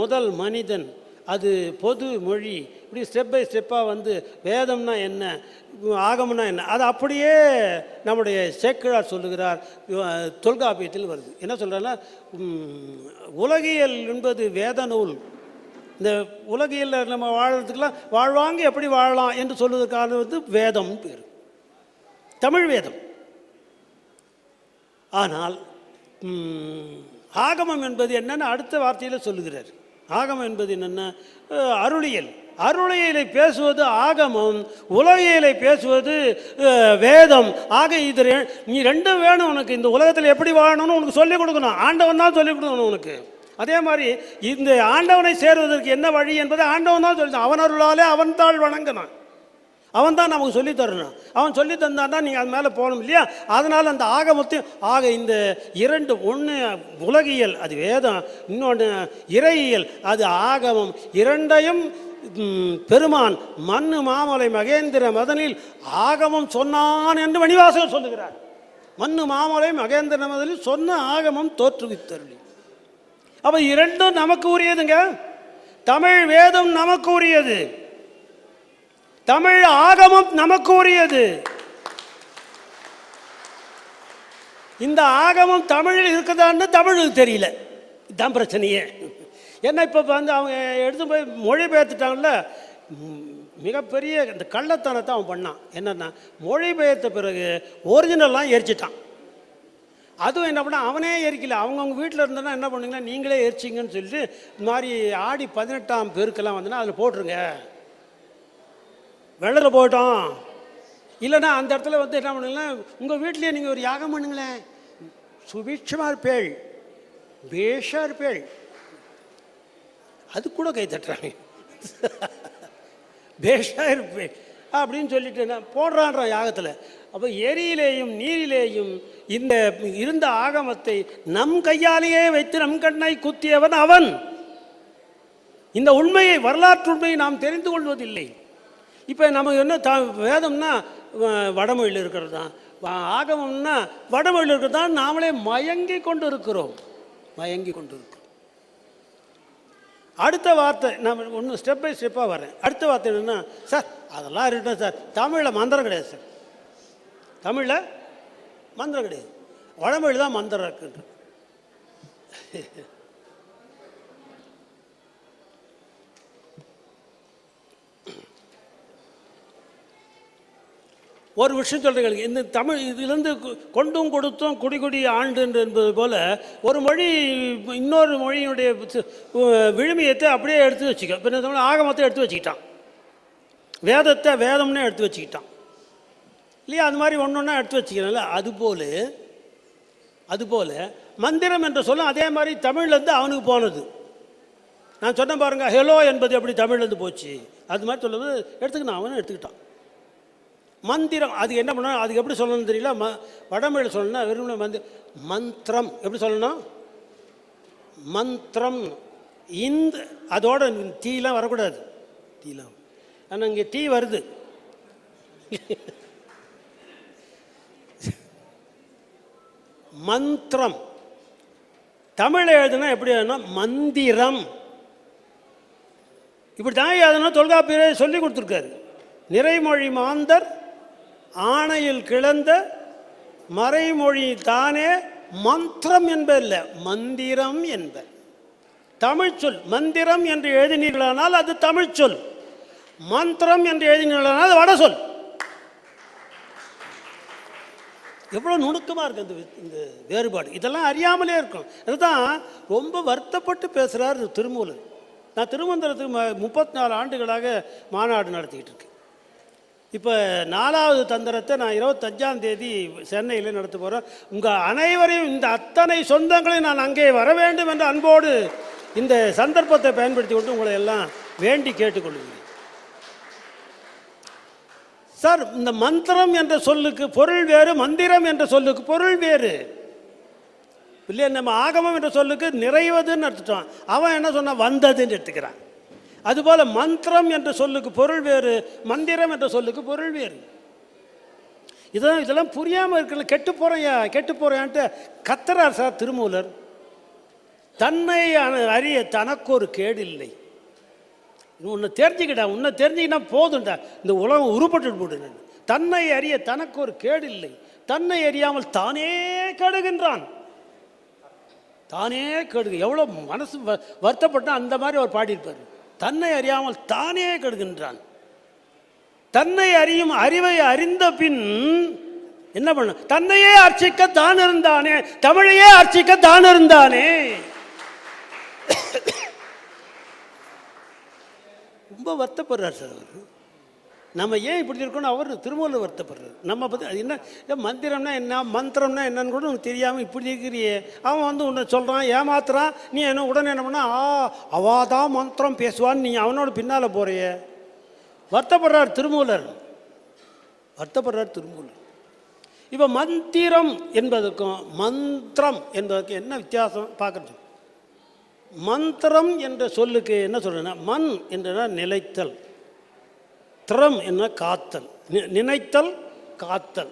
முதல் மனிதன் அது பொது மொழி. இப்படி ஸ்டெப் பை ஸ்டெப்பாக வந்து வேதம்னா என்ன ஆகம்னா என்ன அது அப்படியே நம்முடைய சேக்கிழார் சொல்லுகிறார் தொல்காப்பியத்தில் வருது. என்ன சொல்கிறாருன்னா உலகியல் என்பது வேத நூல். இந்த உலகியலில் நம்ம வாழறதுக்கெல்லாம் வாழ்வாங்க எப்படி வாழலாம் என்று சொல்வதற்கான வந்து வேதம் பேர். தமிழ் வேதம். ஆனால் ஆகமம் என்பது என்னன்னு அடுத்த வார்த்தையில் சொல்லுகிறார். ஆகமம் என்பது என்னென்ன அருளியல். அருளியலை பேசுவது ஆகமம் உலகியலை பேசுவது வேதம். ஆக இது நீ ரெண்டும் வேணும் உனக்கு. இந்த உலகத்தில் எப்படி வாழணும்னு உனக்கு சொல்லிக் கொடுக்கணும். ஆண்டவன் தான் சொல்லிக் கொடுக்கணும் உனக்கு. அதே மாதிரி இந்த ஆண்டவனை சேருவதற்கு என்ன வழி என்பதை ஆண்டவன் தான் சொல்லி அவன் அருளாலே அவன் தாழ் வணங்கினான் அவன் தான் நமக்கு சொல்லி தரணும். அவன் சொல்லி தந்தான்னா நீங்கள் அது மேலே போகணும் இல்லையா? அதனால் அந்த ஆகமத்தையும் ஆக இந்த இரண்டு ஒன்று உலகியல் அது வேதம் இன்னொன்று இறையியல் அது ஆகமம் இரண்டையும் பெருமான் மண்ணு மாமலை மகேந்திர மதனில் ஆகமம் சொன்னான் என்று மணிவாசகர் சொல்லுகிறார். மண்ணு மாமலை மகேந்திர மதனில் சொன்ன ஆகமம் தோற்றுவித்தருளி. அப்போ இரண்டும் நமக்கு உரியதுங்க. தமிழ் வேதம் நமக்கு உரியது. தமிழ் ஆகமம் நமக்கு உரியது இந்த ஆகமம் தமிழில் இருக்குதான்னு தமிழுக்கு தெரியல. இதுதான் பிரச்சனையே. ஏன்னா இப்போ வந்து அவங்க எடுத்து போய் மொழிபெயர்த்துட்டாங்கல்ல ம், மிகப்பெரிய இந்த கள்ளத்தனத்தை அவன் பண்ணான். என்னன்னா மொழிபெயர்த்த பிறகு ஒரிஜினல்லாம் எரிச்சிட்டான். அதுவும் என்ன பண்ண அவனே எரிக்கல. அவங்கவுங்க வீட்டில் இருந்தனா என்ன பண்ணுங்கன்னா நீங்களே எரிச்சிங்கன்னு சொல்லிட்டு இந்த மாதிரி ஆடி பதினெட்டாம் பெருக்கெல்லாம் வந்துன்னா அதில் போட்டுருங்க. வெள்ளத்தில் போயிட்டோம். இல்லைன்னா அந்த இடத்துல வந்து என்ன பண்ணுங்களேன் உங்கள் வீட்டிலேயே நீங்கள் ஒரு யாகம் பண்ணுங்களேன். சுபீட்சமாக இருப்பேள். பேஷாக இருப்பேள். அது கூட கை தட்டுறாங்க. பேஷாக இருப்பேன் அப்படின்னு சொல்லிட்டு நான் போடுறான்றான் யாகத்தில். அப்போ எரியிலேயும் நீரிலேயும் இந்த இருந்த ஆகமத்தை நம் கையாலேயே வைத்து நம் கண்ணை குத்தியவன் அவன். இந்த உண்மையை வரலாற்று உண்மையை நாம் தெரிந்து கொள்வதில்லை. இப்போ நமக்கு என்ன த வேதம்னா வ- வடமொழியில் இருக்கிறது? தான் ஆகமம்னா வடமொழியில் இருக்கிறது தான் நாமளே மயங்கி கொண்டு இருக்கிறோம் மயங்கி கொண்டு இருக்கிறோம் அடுத்த வார்த்தை நான் ஒன்று ஸ்டெப் பை ஸ்டெப்பாக வரேன் அடுத்த வார்த்தை என்னென்னா சார் அதெல்லாம் இருக்கட்டும் சார். தமிழில் மந்திரம் கிடையாது சார். தமிழில் மந்திரம் கிடையாது. வடமொழி தான் மந்திரம் இருக்குன்ற ஒரு விஷயம் சொல்கிறீங்க இந்த தமிழ் இதிலிருந்து கொண்டும் கொடுத்தும் குடி குடி ஆண்டு என்று என்பது போல் ஒரு மொழி இன்னொரு மொழியினுடைய விழுமியத்தை அப்படியே எடுத்து வச்சுக்க. பின்ன தமிழ் ஆகமத்தை எடுத்து வச்சுக்கிட்டான். வேதத்தை வேதம்னே எடுத்து வச்சுக்கிட்டான். இல்லையா? அது மாதிரி ஒன்று ஒன்றா எடுத்து வச்சுக்கிறேன்ல. அதுபோல் அதுபோல் மந்திரம் என்ற சொல்லும் அதே மாதிரி தமிழ்லேருந்து அவனுக்கு போனது. நான் சொன்னேன் பாருங்கள் ஹெலோ என்பது எப்படி தமிழ்லேருந்து போச்சு? அது மாதிரி சொல்லுவது எடுத்துக்கினான் அவனும் எடுத்துக்கிட்டான். மந்திரம் அது என்ன பண்ணணும்? அதுக்கு எப்படி சொல்லணும்னு தெரியல. ம வடமொழியில் சொல்லணும்னா வெறும் மந்தி மந்திரம். எப்படி சொல்லணும்? மந்திரம். இந்த அதோட டீலாம் வரக்கூடாது. டீலாம் ஆனால் இங்கே டீ வருது. மந்திரம். தமிழ் எழுதுனா எப்படி எழுதணும் மந்திரம். இப்படி தான் எழுதணும். தொல்காப்பியரே சொல்லி கொடுத்துருக்காரு. நிறைமொழி மாந்தர் ஆணையில் கிளந்த மறைமொழி தானே மந்திரம் என்பதில்ல மந்திரம் என்ப தமிழ்ச்சொல் மந்திரம் என்று எழுதினீர்களானால் அது தமிழ்ச்சொல் மந்திரம் என்று எழுதினீர்களானால் அது வடசொல் எவ்வளோ நுணுக்கமாக இருக்குது இந்த இந்த வேறுபாடு. இதெல்லாம் அறியாமலே இருக்கும். அதுதான் ரொம்ப வருத்தப்பட்டு பேசுகிறார் திருமூலர். நான் திருமந்திரத்துக்கு முப்பத்தி நாலு ஆண்டுகளாக மாநாடு நடத்திக்கிட்டு இருக்கேன். இப்போ நாலாவது தந்திரத்தை நான் இருபத்தஞ்சாம் தேதி சென்னையில் நடத்த போகிறேன் உங்கள் அனைவரையும் இந்த அத்தனை சொந்தங்களையும் நான் அங்கே வர வேண்டும் என்ற அன்போடு இந்த சந்தர்ப்பத்தை பயன்படுத்தி கொண்டு உங்களை எல்லாம் வேண்டி கேட்டுக்கொள்கிறேன். சார் இந்த மந்திரம் என்ற சொல்லுக்கு பொருள் வேறு மந்திரம் என்ற சொல்லுக்கு பொருள் வேறு. இல்லையா நம்ம ஆகமம் என்ற சொல்லுக்கு நிறைவதுன்னு எடுத்துட்டோம் அவன் என்ன சொன்னான்? வந்ததுன்னு எடுத்துக்கிறான். அதுபோல் மந்திரம் என்ற சொல்லுக்கு பொருள் வேறு மந்திரம் என்ற சொல்லுக்கு பொருள் வேறு. இதெல்லாம் இதெல்லாம் புரியாமல் இருக்கல கெட்டு போகிறையா கெட்டு போகிறையான்ட்டு கத்துறார் சார் திருமூலர் தன்னை அறிய தனக்கு ஒரு கேடு இல்லை உன்னை தெரிஞ்சுக்கிட்டா உன்னை தெரிஞ்சுக்கிட்டா போதும்டா. இந்த உலகம் உருப்பட்டு போடு தன்னை அறிய தனக்கு ஒரு கேடு இல்லை தன்னை அறியாமல் தானே கெடுகின்றான். தானே கெடுக எவ்வளோ மனசு வ- வருத்தப்பட்டா அந்த மாதிரி அவர் பாடியிருப்பார். தன்னை அறியாமல் தானே கெடுகின்றான். தன்னை அறியும் அறிவை அறிந்த பின் என்ன பண்ண? தன்னையே அர்ச்சிக்க தான் இருந்தானே தமிழையே அர்ச்சிக்க தான் இருந்தானே. ரொம்ப வருத்தப்படுறார் சார் அவர். நம்ம ஏன் இப்படி இருக்கோன்னு அவர் திருமூல வருத்தப்படுறது நம்ம பற்றி அது என்ன ஏ, மந்திரம்னா என்ன மந்திரம்னா என்னன்னு கூட உனக்கு தெரியாமல் இப்படி இருக்கிறியே. அவன் வந்து உன்னை சொல்கிறான் ஏமாத்துறான். நீ என்ன உடனே என்ன பண்ணா ஆ அவாதான் மந்திரம் பேசுவான்னு நீ அவனோட பின்னால் போகிறியே வருத்தப்படுறார் திருமூலர். வருத்தப்படுறார் திருமூலர். இப்போ மந்திரம் என்பதற்கும் மந்திரம் என்பதற்கும் என்ன வித்தியாசம் பார்க்குறது? மந்திரம் என்ற சொல்லுக்கு என்ன சொல்கிறேன்னா மண் என்றனா நிலைத்தல். திறம் என்ன காத்தல்? நி- நினைத்தல் காத்தல்.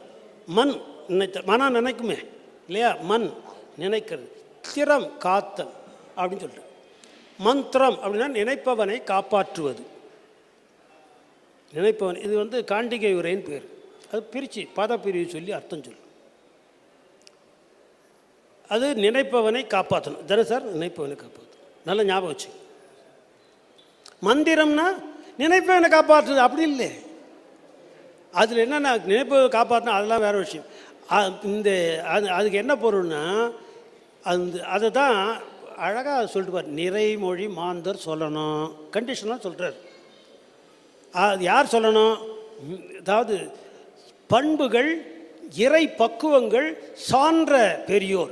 மண் நினைத்தல் மனம் நினைக்குமே இல்லையா? மண் நினைக்கிறது. திறம் காத்தல் அப்படின்னு சொல்லிட்டு மந்திரம் அப்படின்னா நினைப்பவனை காப்பாற்றுவது. நினைப்பவன் இது வந்து காண்டிகை உரைன்னு பேர். அது பிரித்து பதப்பிரிவு சொல்லி அர்த்தம் சொல்லு. அது நினைப்பவனை காப்பாற்றணும். தானே சார்? நினைப்பவனை காப்பாற்றணும். நல்ல ஞாபகம் வச்சு மந்திரம்னா நினைப்பை என்ன காப்பாற்றுது. அப்படி இல்லை. அதில் என்னென்ன நினைப்பை காப்பாற்றணும் அதெல்லாம் வேற விஷயம். அ- இந்த அது அதுக்கு என்ன பொருள்னா அந்த அதை தான் அழகாக சொல்லிட்டு நிறைமொழி மாந்தர் சொல்லணும். கண்டிஷனாக சொல்கிறார் அது யார் சொல்லணும்? அதாவது பண்புகள் இறை பக்குவங்கள் சான்ற பெரியோர்.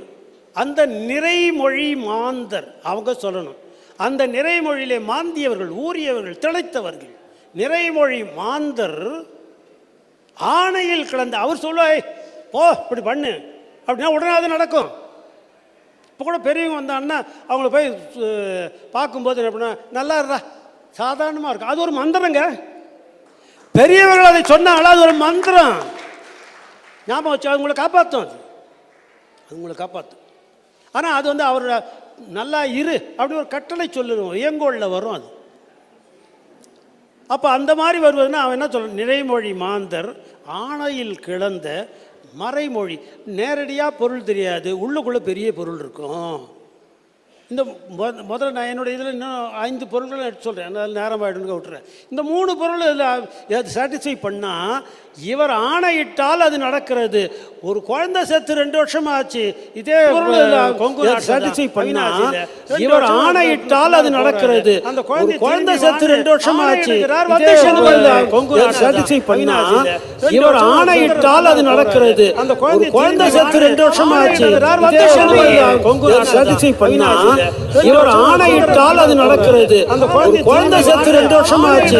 அந்த நிறைமொழி மாந்தர் அவங்க சொல்லணும். அந்த நிறைமொழியிலே மாந்தியவர்கள் ஊறியவர்கள் திளைத்தவர்கள். நிறைமொழி மாந்தர் ஆணையில் கிடந்த அவர் சொல்லுவாய் போ இப்படி பண்ணு. அப்படின்னா உடனே அது நடக்கும். இப்போ கூட பெரியவங்க வந்தாங்கன்னா அவங்கள போய் பார்க்கும்போது என்ன பண்ணா நல்லா இருந்தா சாதாரணமாக இருக்கும். அது ஒரு மந்திரங்க. பெரியவர்கள் அதை சொன்னாங்களா அது ஒரு மந்திரம். ஞாபகம் வச்சு அவங்கள காப்பாற்றும் அது. அது உங்களை காப்பாற்றும் ஆனால் அது வந்து அவரோட நல்லா இரு அப்படி ஒரு கட்டளை சொல்லணும் இயங்கோளில் வரும் அது. அப்போ அந்த மாதிரி வருவதுன்னா அவன் என்ன சொல்ல நிறைமொழி மாந்தர் ஆணையில் கிளந்த மறைமொழி. நேரடியாக பொருள் தெரியாது. உள்ளுக்குள்ளே பெரிய பொருள் இருக்கும். இந்த மொத- முதல்ல நான் என்னுடைய இதில் இன்னும் ஐந்து பொருள்களை எடுத்து சொல்கிறேன் அதனால் நேரம் ஆகிடுங்க விட்டுறேன். இந்த மூணு பொருள் இதில் சாட்டிஸ்ஃபை பண்ணால் இவர் ஆணையிட்டால் அது நடக்கிறது. ஒரு குழந்தை செத்து ரெண்டு வருஷம் ஆச்சு இதே சாட்டிஸ்ஃபை பண்ணா இவர் ஆணையிட்டால் அது நடக்கிறது. அந்த குழந்தை குழந்தை செத்து ரெண்டு வருஷம் ஆச்சு. கொங்கு சாட்டிஸ்ஃபை பண்ணா இவர் ஆணையிட்டால் அது நடக்கிறது. அந்த குழந்தை குழந்தை செத்து ரெண்டு வருஷம் ஆச்சு. கொங்கு சாட்டிஸ்ஃபை பண்ணா இவர் ஆணையிட்டால் அது நடக்கிறது. குழந்தை செத்து ரெண்டு வருஷம் ஆச்சு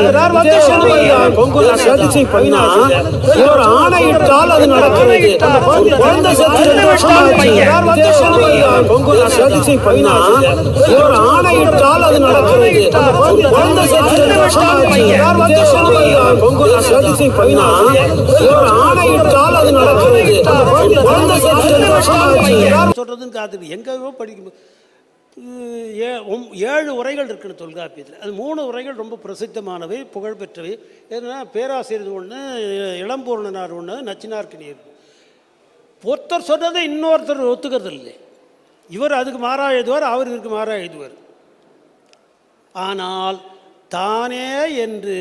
சாட்டிஸ்ஃபை பண்ணா இவர் ஆணையிட்டால் அது நடக்கிறது. குழந்தை செத்து ரெண்டு வருஷம் ஆச்சு சாட்டிஸ்ஃபை பண்ணா இவர் ஆணையிட்டால் அது நடக்கிறது. குழந்தை செத்து ரெண்டு வருஷம் ஆச்சு சாட்டிஸ்ஃபை பண்ணா இவர் ஆணையிட்டால் அது நடக்கிறது. குழந்தை செத்து ரெண்டு வருஷம் ஆச்சு சொல்றதுன்னு காத்து எங்கேயோ படிக்கும் ஏ ஏழு உரைகள் இருக்குன்னு தொல்காப்பியத்தில். அது மூணு உரைகள் ரொம்ப பிரசித்தமானவை புகழ்பெற்றவை. ஏன்னா பேராசிரியர் ஒன்று இளம்பூர்ணனார் ஒன்று நச்சினார்கினியர் ஒருத்தர் சொன்னதை இன்னொருத்தர் ஒத்துக்கிறது இல்லை இவர் அதுக்கு மாறா எழுதுவார் அவர் இதுக்கு மாறா எழுதுவார் ஆனால் தானே என்று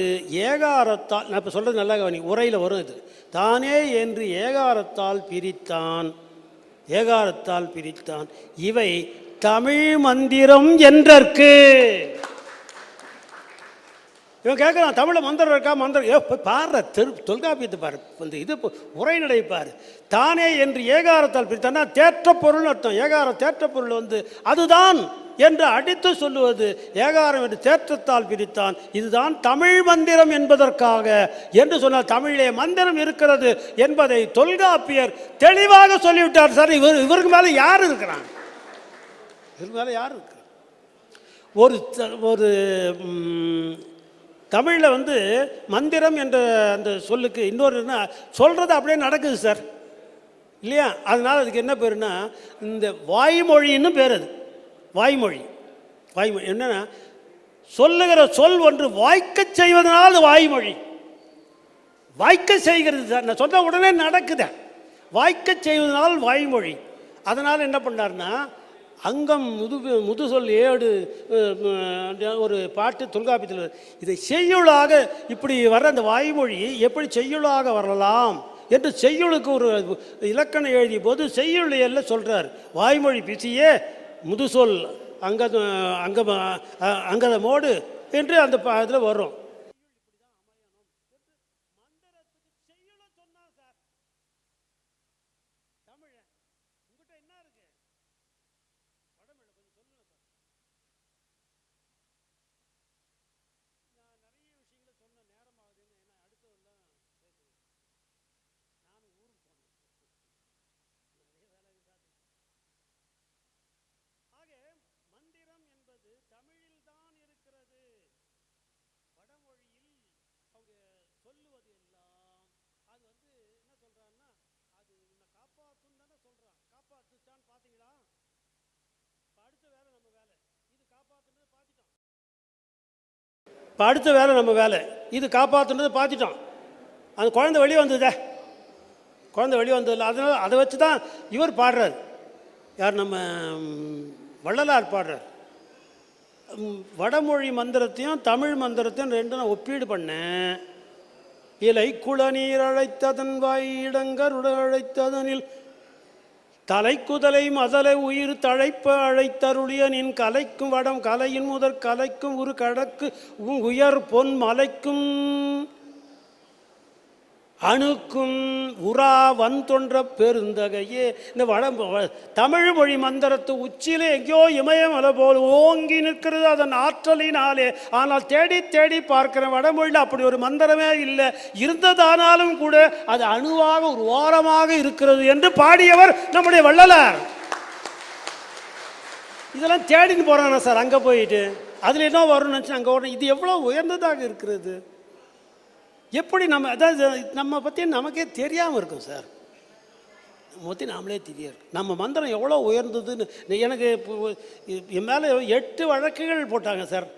ஏகாரத்தால் நான் இப்போ சொல்கிறது நல்லா கவனி உரையில் வரும் இது. தானே என்று ஏகாரத்தால் பிரித்தான் ஏகாரத்தால் பிரித்தான். இவை தமிழ் மந்திரம் என்றற்கு. இவன் கேட்குறான் தமிழில் மந்திரம் இருக்கா? மந்திரம் ஏ பாரு தெரு தொல்காப்பியத்தை பாரு இந்த இது இப்போ உரைநடை பாரு. தானே என்று ஏகாரத்தால் பிரித்தானா தேற்ற பொருள்னு அர்த்தம். ஏகார தேற்ற பொருள் வந்து அதுதான் என்று அடித்து சொல்லுவது ஏகாரம் என்று தேற்றத்தால் பிரித்தான் இதுதான் தமிழ் மந்திரம் என்பதற்காக என்று சொன்னால் தமிழிலே மந்திரம் இருக்கிறது என்பதை தொல்காப்பியர் தெளிவாக சொல்லிவிட்டார். சார் இவர் இவருக்கு மேலே யார் இருக்கிறான்? இவருக்கு மேலே யார் இருக்கு? ஒரு ஒரு தமிழில் வந்து மந்திரம் என்ற அந்த சொல்லுக்கு இன்னொரு என்ன சொல்கிறது அப்படியே நடக்குது சார். இல்லையா? அதனால் அதுக்கு என்ன பேருனா இந்த வாய்மொழின்னு பேர் அது. வாய்மொழி. வாய்மொழி என்னென்னா சொல்லுகிற சொல் ஒன்று வாய்க்க செய்வதனால் அது வாய்மொழி. வாய்க்க செய்கிறது சார். நான் சொன்ன உடனே நடக்குதே. வாய்க்க செய்வதனால் வாய்மொழி. அதனால் என்ன பண்ணார்னா அங்கம் முது முதுசொல் ஏடு ஒரு பாட்டு தொல்காப்பியத்தில் இதை செய்யுளாக இப்படி வர அந்த வாய்மொழி எப்படி செய்யுளாக வரலாம் என்று செய்யுளுக்கு ஒரு இலக்கணம் எழுதிய போது செய்யுளியல்ல சொல்கிறார் வாய்மொழி பிசியே முதுசொல் அங்க அங்க அங்கதமோடு என்று அந்த இதில் வரும் ஆக மந்திரம் என்பது தமிழில் தான் இருக்கிறது வடமொழியில் அவங்க சொல்லுவது எல்லாம் அது வந்து என்ன சொல்றான்னா அது உன்னை காப்பாத்துன்னு தானே சொல்றான் காப்பாத்துச்சான்னு பாத்தீங்களா இப்ப அடுத்த வேலை நம்ம வேலை இது காப்பாத்துனதை பார்த்துட்டோம் இப்போ அடுத்த வேலை நம்ம வேலை. இது காப்பாற்றுனது பார்த்துட்டோம் அந்த குழந்தை வெளியே வந்ததே. குழந்தை வெளியே வந்ததில்ல அதனால் அதை வச்சு தான் இவர் பாடுறார். யார் நம்ம வள்ளலார் பாடுறார். வடமொழி மந்திரத்தையும் தமிழ் மந்திரத்தையும் ரெண்டும் நான் ஒப்பீடு பண்ணேன். இலை குளநீர் அழைத்ததன் வாயிடங்கருட அழைத்ததனில் தலைக்குதலை மதலை உயிர் தழைப்ப அழைத்தருளிய நின் கலைக்கும் வடம் கலையின் முதற் கலைக்கும் ஒரு கடக்கு உயர் பொன் மலைக்கும் அணுக்கும் உரா வந்தொன்ற பெருந்தகையே. இந்த வட தமிழ் மொழி மந்திரத்து உச்சியிலே எங்கேயோ இமயமலை போல் ஓங்கி நிற்கிறது அதன் ஆற்றலினாலே. ஆனால் தேடி தேடி பார்க்கிற வடமொழியில் அப்படி ஒரு மந்திரமே இல்லை. இருந்ததானாலும் கூட அது அணுவாக ஒரு ஓரமாக இருக்கிறது என்று பாடியவர் நம்முடைய வள்ளலார். இதெல்லாம் தேடின்னு போகிறாங்க சார்? அங்கே போயிட்டு. அதில் என்ன வரும்னு நினச்சி அங்கே வரணும் இது எவ்வளோ உயர்ந்ததாக இருக்கிறது? எப்படி நம்ம அதாவது நம்ம பற்றி நமக்கே தெரியாமல் இருக்கும் சார். நம்ம பற்றி நாமளே தெரியாது நம்ம மந்திரம் எவ்வளோ உயர்ந்ததுன்னு எனக்கு என் மேலே எட்டு வழக்குகள் போட்டாங்க சார்.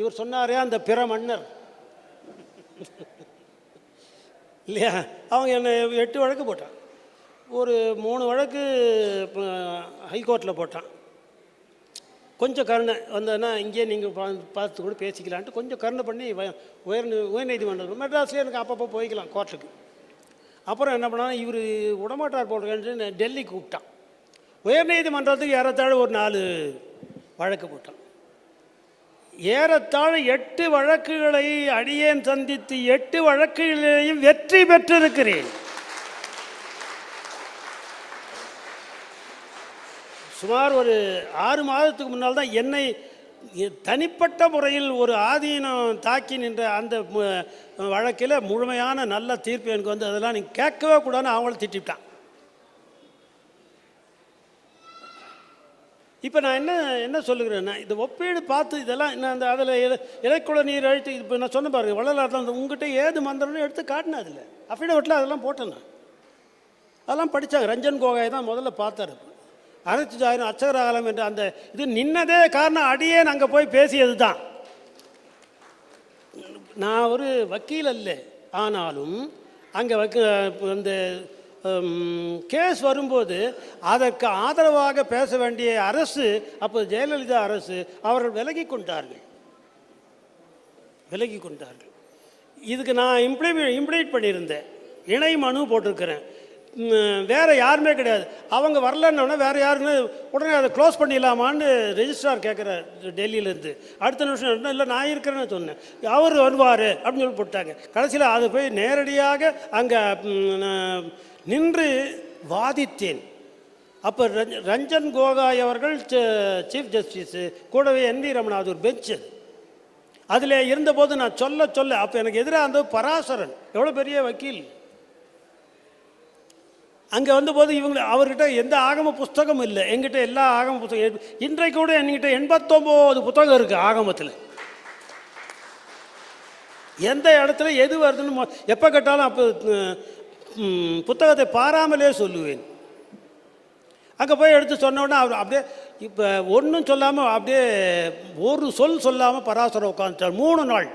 இவர் சொன்னாரே அந்த பிற மன்னர். இல்லையா? அவங்க என்னை எட்டு வழக்கு போட்டான் ஒரு மூணு வழக்கு ஹைகோர்ட்டில் போட்டான். கொஞ்சம் கருணை வந்ததுன்னா இங்கேயே நீங்கள் பார்த்து கூட பேசிக்கலான்ட்டு கொஞ்சம் கருணை பண்ணி உயர் உயர்நீதிமன்றம் மெட்ராஸ்லேயே எனக்கு அப்பப்போ போய்க்கலாம் கோர்ட்டுக்கு. அப்புறம் என்ன பண்ணால் இவர் விடமாட்டார் போடுறேன்னு டெல்லி கூப்பிட்டான். உயர்நீதிமன்றத்துக்கு ஏறத்தாழ ஒரு நாலு வழக்கு போட்டான். ஏறத்தாழ எட்டு வழக்குகளை அடியேன் சந்தித்து எட்டு வழக்குகளையும் வெற்றி பெற்றிருக்கிறேன். சுமார் ஒரு ஆறு மாதத்துக்கு முன்னால் தான் என்னை தனிப்பட்ட முறையில் ஒரு ஆதீனம் தாக்கி நின்ற அந்த வழக்கில் முழுமையான நல்ல தீர்ப்பு எனக்கு வந்து அதெல்லாம் நீங்கள் கேட்கவே கூடாதுன்னு அவங்களும் திட்டிவிட்டான். இப்போ நான் என்ன என்ன சொல்லுகிறேன்னா இந்த ஒப்பீடு பார்த்து இதெல்லாம் என்ன அந்த அதில் இலைக்குள நீர் அழித்து இப்போ நான் சொன்ன பாருங்க வள்ளலாட்டில் அந்த உங்ககிட்ட ஏது மந்திரம்னு எடுத்து காட்டினேன் அதில் அஃபிடவிட்டில் அதெல்லாம் போட்டேன் நான். அதெல்லாம் படித்தாங்க ரஞ்சன் கோகாய் தான் முதல்ல பார்த்தாரு. அனைத்து ஜாயிரம் அச்சகராகலம் என்ற அந்த இது நின்னதே காரணம் அடியே அங்கே போய் பேசியது தான் நான் ஒரு வக்கீல் அல்ல. ஆனாலும் அங்கே வக்க இந்த கேஸ் வரும்போது அதற்கு ஆதரவாக பேச வேண்டிய அரசு அப்போ ஜெயலலிதா அரசு அவர்கள் விலகி கொண்டார்கள். விலகி கொண்டார்கள். இதுக்கு நான் இம்ப்ளிமெ இம்ப்ளிமெண்ட் பண்ணியிருந்தேன். இணை மனு போட்டிருக்கிறேன். வேற யாருமே கிடையாது. அவங்க வரலன்னொடனே வேற யாருன்னு உடனே அதை க்ளோஸ் பண்ணிடலாமான்னு ரெஜிஸ்ட்ரார் கேட்குறாரு டெல்லியிலேருந்து. அடுத்த நிமிஷம் இல்லை நான் இருக்கிறேன்னு சொன்னேன். அவர் வருவார் அப்படின்னு சொல்லி போட்டாங்க. கடைசியில் அது போய் நேரடியாக அங்கே நின்று வாதித்தேன். அப்போ ரஞ்ச- ரஞ்சன் கோகாய் அவர்கள் சீஃப் ஜஸ்டிஸு கூடவே என் வி ரமணாவது ஒரு பெஞ்சு அதில் இருந்தபோது நான் சொல்ல சொல்ல அப்போ எனக்கு எதிராக இருந்தது பராசரன். எவ்வளோ பெரிய வக்கீல். அங்கே வந்தபோது இவங்க அவர்கிட்ட எந்த ஆகம புஸ்தகம் இல்லை. எங்கிட்ட எல்லா ஆகம புத்தகம் இன்றைக்கு கூட என்கிட்ட எண்பத்தொம்போது புத்தகம் இருக்குது ஆகமத்தில். எந்த இடத்துல எது வருதுன்னு எப்போ கேட்டாலும் அப்போ புத்தகத்தை பாராமலே சொல்லுவேன். அங்கே போய் எடுத்து சொன்ன உடனே அவர் அப்படியே இப்போ ஒன்றும் சொல்லாமல் அப்படியே ஒரு சொல் சொல்லாமல் பராசரம் உட்காந்துட்டார் மூணு நாள்.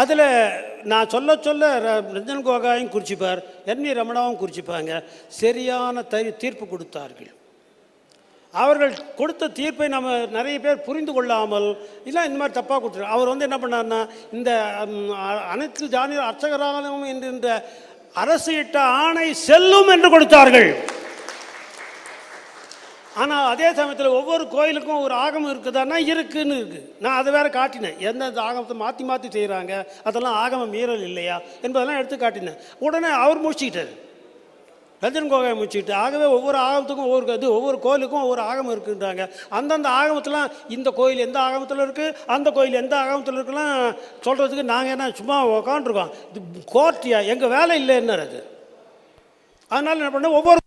அதில் நான் சொல்ல சொல்ல ர- ரஞ்சன் கோகாயும் குறிச்சிப்பார் என் ரமணாவும் குறிச்சிப்பாங்க. சரியான தை தீர்ப்பு கொடுத்தார்கள். அவர்கள் கொடுத்த தீர்ப்பை நம்ம நிறைய பேர் புரிந்து கொள்ளாமல் இல்லை இந்த மாதிரி தப்பாக கொடுத்துரு அவர் வந்து என்ன பண்ணார்னா இந்த அனைத்து ஜானி அர்ச்சகராகவும் என்கின்ற அரசு இட்ட ஆணை செல்லும் என்று கொடுத்தார்கள். ஆனால் அதே சமயத்தில் ஒவ்வொரு கோயிலுக்கும் ஒரு ஆகமம் இருக்குதான்னா இருக்குன்னு இருக்குது நான் அதை வேறு காட்டினேன். எந்தெந்த ஆகமத்தை மாற்றி மாற்றி செய்கிறாங்க அதெல்லாம் ஆகம மீறல் இல்லையா? என்பதெல்லாம் எடுத்து காட்டினேன். உடனே அவர் முடிச்சுக்கிட்டார் ரஞ்சன் கோகாய் முடிச்சுக்கிட்டு ஆகவே ஒவ்வொரு ஆகமத்துக்கும் ஒவ்வொரு இது ஒவ்வொரு கோயிலுக்கும் ஒவ்வொரு ஆகமம் இருக்குன்றாங்க. அந்தந்த ஆகமத்தெலாம் இந்த கோயில் எந்த ஆகமத்தில் இருக்குது அந்த கோயில் எந்த ஆகமத்தில் இருக்குலாம் சொல்கிறதுக்கு நாங்கள் என்ன சும்மா உக்காண்டிருக்கோம் இது கோர்ட்டியா? எங்கள் வேலை இல்லை என்ன அது. அதனால் என்ன பண்ண ஒவ்வொரு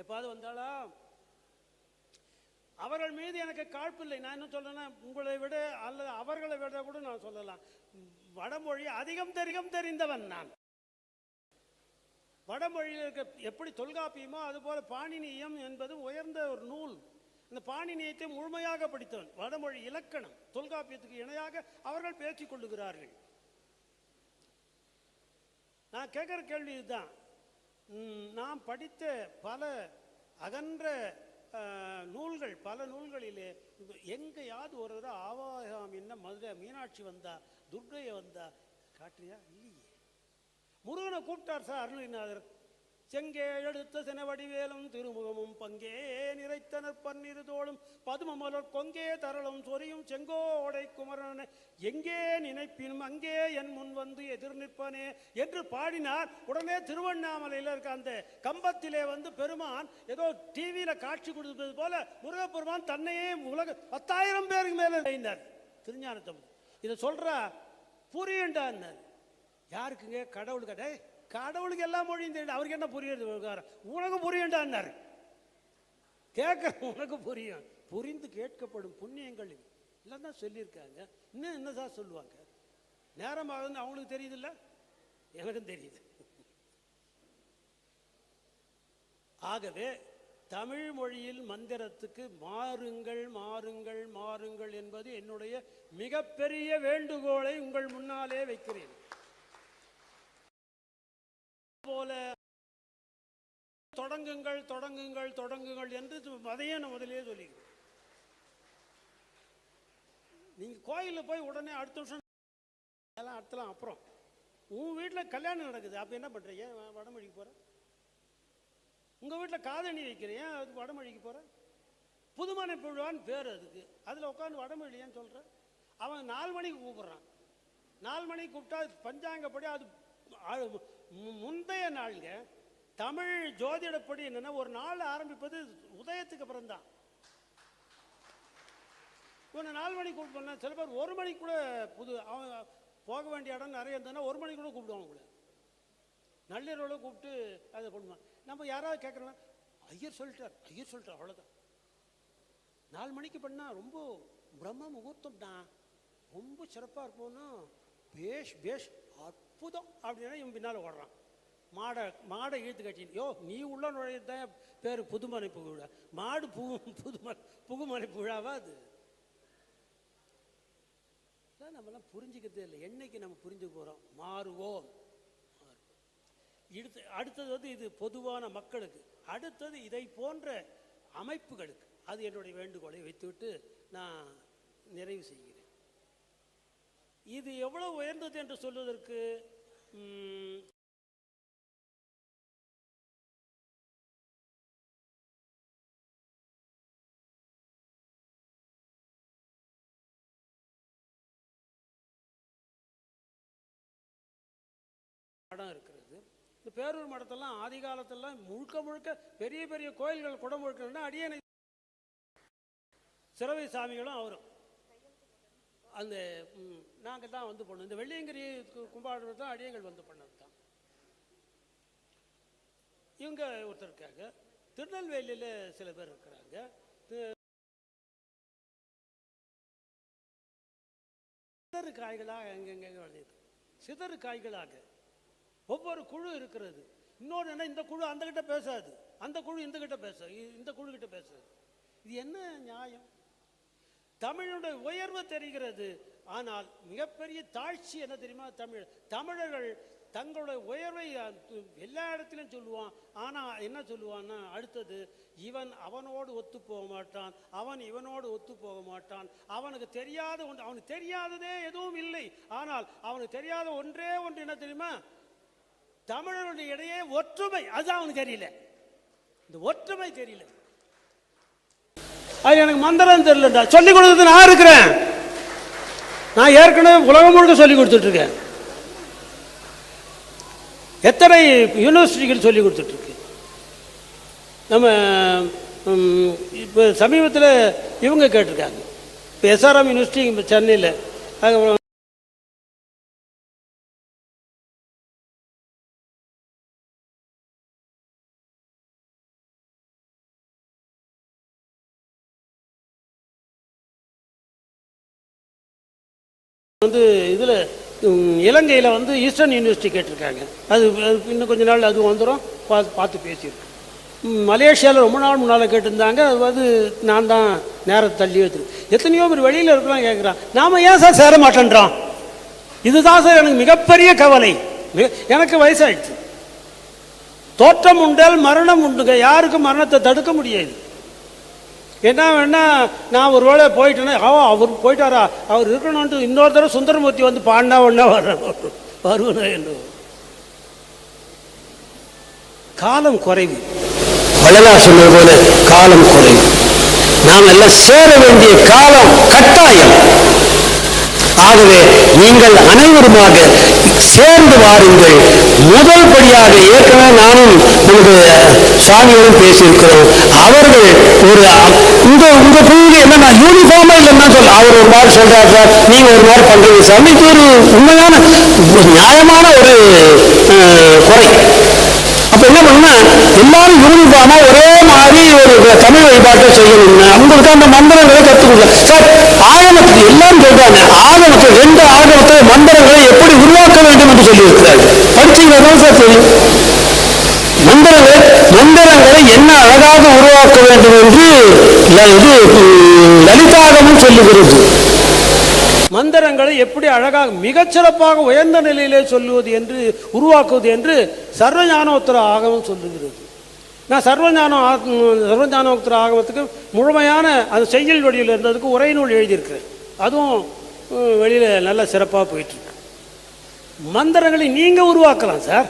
எப்பாவது வந்தாளா? அவர்கள் மீது எனக்கு காழ்ப்பில்லை நான் என்ன சொல்றேன்னா உங்களை விட அல்லது அவர்களை விட கூட நான் சொல்லலாம். வடமொழி அதிகம் தெரிகம் தெரிந்தவன் நான். வடமொழியில் இருக்க எப்படி தொல்காப்பியமோ அதுபோல பாணினியம் என்பது உயர்ந்த ஒரு நூல். இந்த பாணினியத்தை முழுமையாக படித்தவன். வடமொழி இலக்கணம் தொல்காப்பியத்துக்கு இணையாக அவர்கள் பேசிக் கொள்ளுகிறார்கள். நான் கேட்குற கேள்வி இதுதான். நாம் நான் படித்த பல அகன்ற நூல்கள் பல நூல்களிலே எங்கேயாவது ஒரு தடவை ஆவாகம் என்ன மதுரை மீனாட்சி வந்தா துர்கையை வந்தா காட்டுறியா? இல்லையே. முருகனை கூப்பிட்டார் சார் அருள்நாதர் செங்கே எழுத்த செனவடிவேலும் திருமுகமும் பங்கே நிறைத்தனர் பன்னிரு தோளும். பதுமமலர் கொங்கே தரளும் சொரியும் செங்கோடை குமரனை எங்கே நினைப்பினும் அங்கே என் முன் வந்து எதிர் நிற்பனே என்று பாடினார். உடனே திருவண்ணாமலையில் இருக்க அந்த கம்பத்திலே வந்து பெருமான் ஏதோ டிவியில் காட்சி கொடுத்தது போல முருகப்பெருமான் தன்னையே உலக பத்தாயிரம் பேருக்கு மேலே செய்தார் திருஞானத்தம் இதை சொல்றா புரியண்டான்னார் யாருக்குங்க கடவுள் கடை கடவுளுக்கு எல்லா மொழியும் தெரியும் அவருக்கு என்ன புரியுது உனக்கு புரியண்டான்னாரு கேட்குற உனக்கு புரியும். புரிந்து கேட்கப்படும் புண்ணியங்கள் எல்லாம் தான் சொல்லியிருக்காங்க. இன்னும் என்னதான் சொல்லுவாங்க? நேரமாகுதுன்னு அவங்களுக்கு தெரியுதுல்ல? எனக்கும் தெரியுது. ஆகவே தமிழ் மொழியில் மந்திரத்துக்கு மாறுங்கள் மாறுங்கள் மாறுங்கள் என்பது என்னுடைய மிகப்பெரிய வேண்டுகோளை உங்கள் முன்னாலே வைக்கிறேன். தொடங்குங்கள் தொடங்குங்கள் தொடங்குங்கள் என்று அதையே நான் முதலே சொல்லிக்கிறேன். நீங்கள் கோயிலில் போய் உடனே அடுத்த வருஷம் எல்லாம் அடுத்தலாம் அப்புறம். உன் வீட்டில் கல்யாணம் நடக்குது அப்போ என்ன பண்ணுறீங்க வடமொழிக்கு போகிற உங்கள் வீட்டில் காதணி வைக்கிறீங்க அது வடமொழிக்கு போகிற புதுமனை புழுவான்னு பேர் அதுக்கு. அதில் உட்காந்து வடமொழி சொல்கிறேன் அவன் நாலு மணிக்கு கூப்பிட்றான். நாலு மணிக்கு கூப்பிட்டா பஞ்சாங்கப்படி அது முந்தைய நாளுங்க. தமிழ் ஜோதிடப்படி என்னென்னா ஒரு நாள் ஆரம்பிப்பது உதயத்துக்கு அப்புறம் தான் இவனை நாலு மணிக்கு கூப்பிட்டு சில பேர் ஒரு மணிக்கு கூட புது அவன் போக வேண்டிய இடம் நிறைய இருந்ததுன்னா ஒரு மணிக்கு கூட கூப்பிடுவாங்க உங்களை நள்ளிரவோட கூப்பிட்டு அதை பண்ணுவான் நம்ம யாராவது கேட்குறோம் ஐயர் சொல்லிட்டார் ஐயர் சொல்லிட்டார் அவ்வளோதான் நாலு மணிக்கு பண்ணால் ரொம்ப பிரம்ம முகூர்த்தம்னா ரொம்ப சிறப்பாக இருப்போம்னா பேஷ் பேஷ் அற்புதம் அப்படின்னா இவன் பின்னால் ஓடுறான். மாடை மாடை இழுத்து கட்டின்னு யோ நீ உள்ள நுழையதான் பேர் புதுமனை புகுவிழா மாடு புகு புதும புகுமனைப்பு விழாவா அது? அதான் நம்மலாம் புரிஞ்சுக்கிறதே இல்லை. என்னைக்கு நம்ம புரிஞ்சு போகிறோம் மாறுவோம். இடுத்து அடுத்தது வந்து இது பொதுவான மக்களுக்கு. அடுத்தது இதை போன்ற அமைப்புகளுக்கு. அது என்னுடைய வேண்டுகோளை வைத்துவிட்டு நான் நிறைவு செய்கிறேன். இது எவ்வளவு உயர்ந்தது என்று சொல்வதற்கு மடம் இருக்கிறது. இந்த பேரூர் மடத்தெல்லாம் ஆதி காலத்தெல்லாம் முழுக்க முழுக்க பெரிய பெரிய கோயில்கள் குடம் முழுக்கணும்னா அடியனை சிறவை சாமிகளும் அவரும். அந்த நாங்கள் தான் வந்து பண்ணோம். இந்த வெள்ளியங்கிரி கும்பாடுறது தான் அடியங்கள் வந்து பண்ணது தான் இவங்க ஒருத்தர் இருக்காங்க திருநெல்வேலியில் சில பேர் இருக்கிறாங்க. சிதறு காய்களாக எங்கெங்க வருது சிதறு காய்களாக. ஒவ்வொரு குழு இருக்கிறது. இன்னொன்று என்ன? இந்த குழு அந்த கிட்ட பேசாது. அந்த குழு இந்த கிட்ட பேச இ- இந்த குழு கிட்ட பேசாது. இது என்ன நியாயம்? தமிழனுடைய உயர்வு தெரிகிறது. ஆனால் மிகப்பெரிய தாழ்ச்சி என்ன தெரியுமா? தமிழ். தமிழர்கள் தங்களுடைய உயர்வை எல்லா இடத்துலையும் சொல்லுவான். ஆனால் என்ன சொல்லுவான்னா அடுத்தது இவன் அவனோடு ஒத்து போக மாட்டான். அவன் இவனோடு ஒத்து போக மாட்டான். அவனுக்கு தெரியாத ஒன்று. அவனுக்கு தெரியாததே எதுவும் இல்லை. ஆனால் அவனுக்கு தெரியாத ஒன்றே ஒன்று என்ன தெரியுமா? தமிழர்களுடைய இடையே ஒற்றுமை அது அவனுக்கு தெரியல. இந்த ஒற்றுமை தெரியல. அது எனக்கு மந்திரம் தெரியலடா. சொல்லி கொடுத்தது நான் இருக்கிறேன். நான் ஏற்கனவே உலகம் முழுக்க சொல்லி கொடுத்துட்டு இருக்கேன் எத்தனை யூனிவர்சிட்டிகள் சொல்லி கொடுத்துட்ருக்கு? நம்ம இப்போ சமீபத்தில் இவங்க கேட்டிருக்காங்க. இப்போ எஸ்ஆர்எம் யூனிவர்சிட்டி இப்போ சென்னையில். அதுக்கப்புறம் வந்து இதில் இலங்கையில் வந்து ஈஸ்டர்ன் யூனிவர்சிட்டி கேட்டிருக்காங்க. அது இன்னும் கொஞ்ச நாள் அது வந்துடும் பார்த்து பார்த்து பேசியிருக்கோம். மலேசியாவில் ரொம்ப நாள் முன்னால் கேட்டிருந்தாங்க. அது வந்து நான் தான் நேரத்தை தள்ளி வச்சிருக்கேன் எத்தனையோ பேர் வெளியில் இருக்கலாம் கேட்குறான். நாம் ஏன் சார் சேர மாட்டேன்றோம் இதுதான் சார் எனக்கு மிகப்பெரிய கவலை. மிக- எனக்கு வயசாயிடுச்சு. தோற்றம் உண்டால் மரணம் உண்டுங்க. யாருக்கும் மரணத்தை தடுக்க முடியாது. என்ன வேணா நான் ஒரு வேளை போயிட்டேன்னா ஓ அவர் போயிட்டாரா? அவர் இருக்கணும்ட்டு இன்னொரு தடவை சுந்தரமூர்த்தி வந்து பாடினா ஒன்றா வர வருவனா என்ன? காலம் குறைவு. வள்ளலார் சொன்னது போல காலம் குறைவு. நாம் எல்லாம் சேர வேண்டிய காலம் கட்டாயம். ஆகவே நீங்கள் அனைவருமாக சேர்ந்து வாருங்கள். முதல் படியாக ஏற்கனவே நானும் நமது சுவாமியோடும் பேசியிருக்கிறோம். அவர்கள் ஒரு உங்க உங்க என்ன என்னன்னா யூனிஃபார்மா இல்லைன்னா சொல்ல அவர் ஒரு மாதிரி சொல்றாரு சார். நீங்க ஒரு மாதிரி பண்றீங்க சார். இது ஒரு உண்மையான நியாயமான ஒரு குறை. அப்ப என்ன பண்ணா எல்லாரும் யூனிஃபார்மா ஒரே மாதிரி ஒரு தமிழ் வழிபாட்டை செய்யணும்னா அவங்களுக்கு அந்த மந்திரங்களை கத்துக்கல சார் ஆயனத்துக்கு சொல்றாங்க ஆகமத்தை ரெண்டு ஆகமத்தை மந்திரங்களை எப்படி உருவாக்க வேண்டும் என்று சொல்லியிருக்கிறார்கள் படிச்சீங்கன்னா தான் சார் தெரியும். மந்திரங்கள் மந்திரங்களை என்ன அழகாக உருவாக்க வேண்டும் என்று இது லலிதாகவும் லலிதாகமும் சொல்லுகிறது. மந்திரங்களை எப்படி அழகாக மிகச்சிறப்பாக உயர்ந்த நிலையிலே சொல்லுவது என்று உருவாக்குவது என்று சர்வஞானோத்தர ஆகமம் சொல்லுகிறது. நான் சர்வஞானம் சர்வஞானோத்தர ஆகமத்துக்கு முழுமையான அது செய்யுள் வழியில் இருந்ததுக்கு உரை நூல் எழுதியிருக்கிறேன். அதுவும் வெளியில் நல்லா சிறப்பாக போயிட்டுருக்கு. மந்திரங்களை நீங்கள் உருவாக்கலாம் சார்.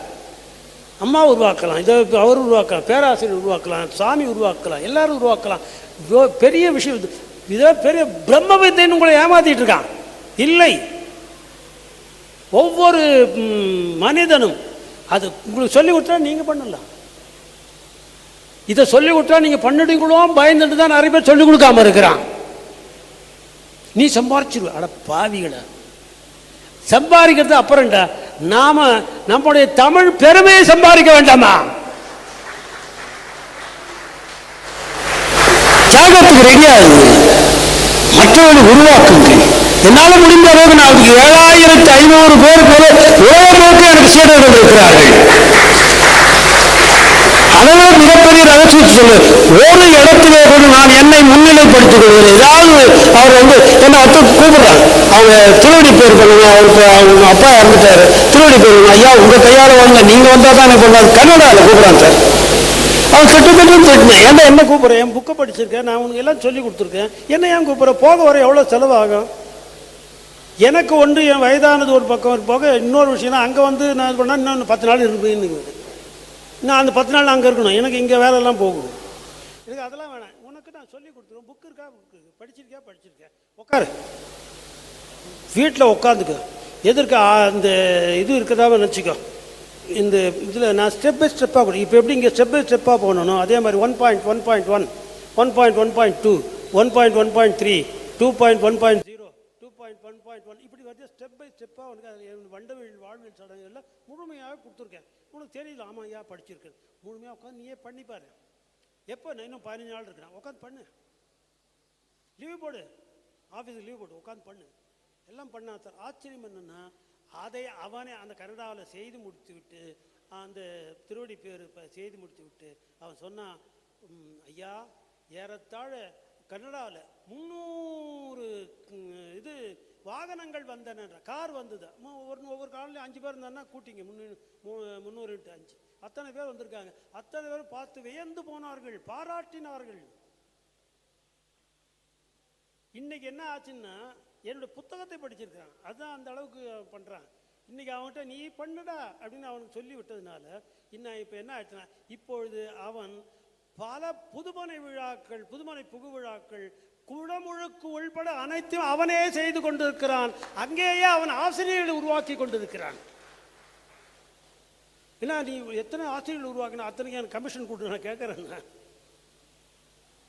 அம்மா உருவாக்கலாம் இதை அவர் உருவாக்கலாம் பேராசிரியர் உருவாக்கலாம் சாமி உருவாக்கலாம் எல்லாரும் உருவாக்கலாம். இதோ பெரிய விஷயம் இது. இதோ பெரிய பிரம்ம வித்தைன்னு உங்களை ஏமாத்திட்டு இருக்கான். இல்லை. ஒவ்வொரு மனிதனும் அது உங்களுக்கு சொல்லி விட்டா நீங்கள் பண்ணலாம். இதை சொல்லி விட்டா நீங்கள் பண்ணிடுங்களோ பயந்துட்டு தான் நிறைய பேர் சொல்லிக் கொடுக்காம இருக்கிறான். நீ சம்பாரிச்சிருவ அட பாவிகளா. சம்பாதிக்கிறது அப்புறம்டா. நாம நம்முடைய தமிழ் பெருமையை சம்பாதிக்க வேண்டாமா? தியாகத்துக்கு ரெடியா மற்றவர்களை உருவாக்குங்க. என்னால முடிந்த அளவுக்கு நான் ஏழாயிரத்தி ஐநூறு பேர் போல உலகமோக்கு எனக்கு சீடர்கள் இருக்கிறார்கள். அதனால் மிகப்பெரிய ரகசியத்தை சொல்லு ஒரு இடத்திலே கூட நான் என்னை முன்னிலைப்படுத்திக் கொள்கிறேன். ஏதாவது அவர் வந்து என்ன அத்தை கூப்பிடுறாங்க அவங்க திருவடி பேர் பண்ணுங்க அவருக்கு அவங்க அப்பா இறந்துட்டாரு. திருவடி பேர் ஐயா உங்க கையால வாங்க. நீங்க வந்தா தான் எனக்கு பண்ணாது கன்னடாவில் கூப்பிடுறாங்க சார். அவன் திட்டு திட்டு திட்டினேன் என்ன என்ன கூப்பிட்றேன் என் புக்கை படிச்சிருக்கேன். நான் உனக்கு எல்லாம் சொல்லி கொடுத்துருக்கேன். என்ன ஏன் கூப்பிட்ற? போக வர எவ்வளோ செலவாகும்? எனக்கு ஒன்று என் வயதானது ஒரு பக்கம் ஒரு போக இன்னொரு விஷயம்னா அங்கே வந்து நான் இது பண்ணால் இன்னொன்று பத்து நாள் இருப்பேன்னு நான் அந்த பத்து நாள் அங்கே இருக்கணும். எனக்கு இங்கே வேலையெல்லாம் போகணும் எனக்கு அதெல்லாம் வேணாம். உனக்கு நான் சொல்லி கொடுத்துருவேன். புக்கு இருக்கா? புக்கு படிச்சிருக்கியா? படிச்சிருக்கேன் உட்காரு வீட்டில் உட்காந்துக்க எதிர்க்க அந்த இது இருக்கதாவே நினச்சிக்கோ. இந்த இதில் நான் ஸ்டெப் பை ஸ்டெப்பாக போகிறேன் இப்போ எப்படி இங்கே ஸ்டெப் பை ஸ்டெப்பாக போகணும் அதே மாதிரி one point one point one one point one point two one point one point three two point one point zero two point one point one இப்படி வந்து ஸ்டெப் பை ஸ்டெப்பாக உனக்கு அதில் வண்டவில் வாழ்வியல் சடங்குகளில் முழுமையாக கொடுத்துருக்கேன். உனக்கு தெரியல ஆமாம் ஐயா படிச்சிருக்கேன். முழுமையாக உட்காந்து நீயே பண்ணி பாரு. எப்போ? நான் இன்னும் பதினஞ்சு நாள் இருக்கிறேன். உட்காந்து பண்ணு. லீவ் போடு. ஆஃபீஸுக்கு லீவ் போடு. உட்காந்து பண்ணு. எல்லாம் பண்ணா சார் ஆச்சரியம் என்னன்னா அதை அவனே அந்த கனடாவில் செய்து முடித்து விட்டு அந்த திருவடி பேர் இப்போ செய்து முடித்து விட்டு அவன் சொன்னான் ஐயா ஏறத்தாழ கனடாவில் முந்நூறு இது வாகனங்கள் வந்தன கார் வந்தது. மு- ஒரு ஒவ்வொரு காலையும் அஞ்சு பேர் இருந்தாங்கன்னா கூட்டிங்க. முன்னூறு முந்நூறு இன்ட்டு அஞ்சு. அத்தனை பேர் வந்திருக்காங்க. அத்தனை பேர் பார்த்து வியந்து போனார்கள். பாராட்டினார்கள். இன்னைக்கு என்ன ஆச்சுன்னா என்னுடைய புத்தகத்தை படிச்சிருக்கிறான். அதுதான் அந்த அளவுக்கு பண்ணுறான் பண்றான். இன்னைக்கு அவன்கிட்ட நீ பண்ணுடா அப்படின்னு அவனுக்கு சொல்லி விட்டதுனால இன்னும் இப்போ என்ன ஆச்சுன்னா இப்பொழுது அவன் பல புதுமனை விழாக்கள் புதுமனை புகு விழாக்கள் குடமுழுக்கு உள்பட அனைத்தையும் அவனே செய்து கொண்டிருக்கிறான். அங்கேயே அவன் ஆசிரியர்களை உருவாக்கி கொண்டிருக்கிறான். என்ன நீ எத்தனை ஆசிரியர்கள் உருவாக்கினா? அத்தனைக்கு எனக்கு கமிஷன் கொடு நான் கேட்குறேன்.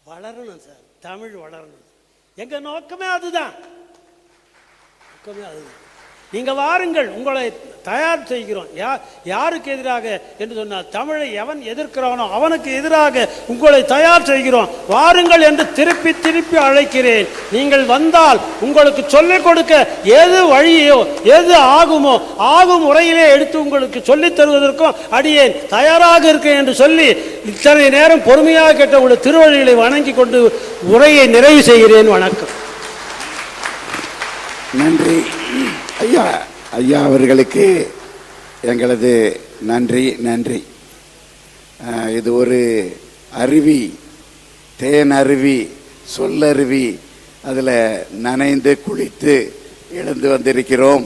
வளரணும் சார். தமிழ் வளரணும். எங்கள் நோக்கமே அதுதான். நோக்கமே அதுதான். நீங்கள் வாருங்கள் உங்களை தயார் செய்கிறோம். யா யாருக்கு எதிராக என்று சொன்னால் தமிழை எவன் எதிர்க்கிறானோ அவனுக்கு எதிராக உங்களை தயார் செய்கிறோம். வாருங்கள் என்று திருப்பி திருப்பி அழைக்கிறேன். நீங்கள் வந்தால் உங்களுக்கு சொல்லிக் கொடுக்க எது வழியோ எது ஆகுமோ ஆகும் முறையிலே எடுத்து உங்களுக்கு சொல்லித் தருவதற்கும் அடியேன் தயாராக இருக்கேன் என்று சொல்லி இத்தனை நேரம் பொறுமையாக கேட்ட உள்ள திருவழிகளை வணங்கி கொண்டு உரையை நிறைவு செய்கிறேன். வணக்கம். நன்றி. ஐயா ஐயா அவர்களுக்கு எங்களது நன்றி நன்றி. இது ஒரு அருவி தேன் அருவி சொல்லருவி அதில் நனைந்து குளித்து எழுந்து வந்திருக்கிறோம்.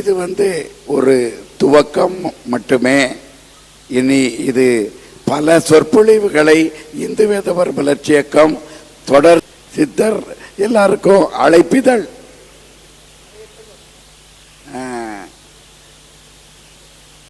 இது வந்து ஒரு துவக்கம் மட்டுமே. இனி இது பல சொற்பொழிவுகளை இந்து வேதவர் வளர்ச்சி இயக்கம் தொடர் சித்தர் எல்லாருக்கும் அழைப்பிதழ்.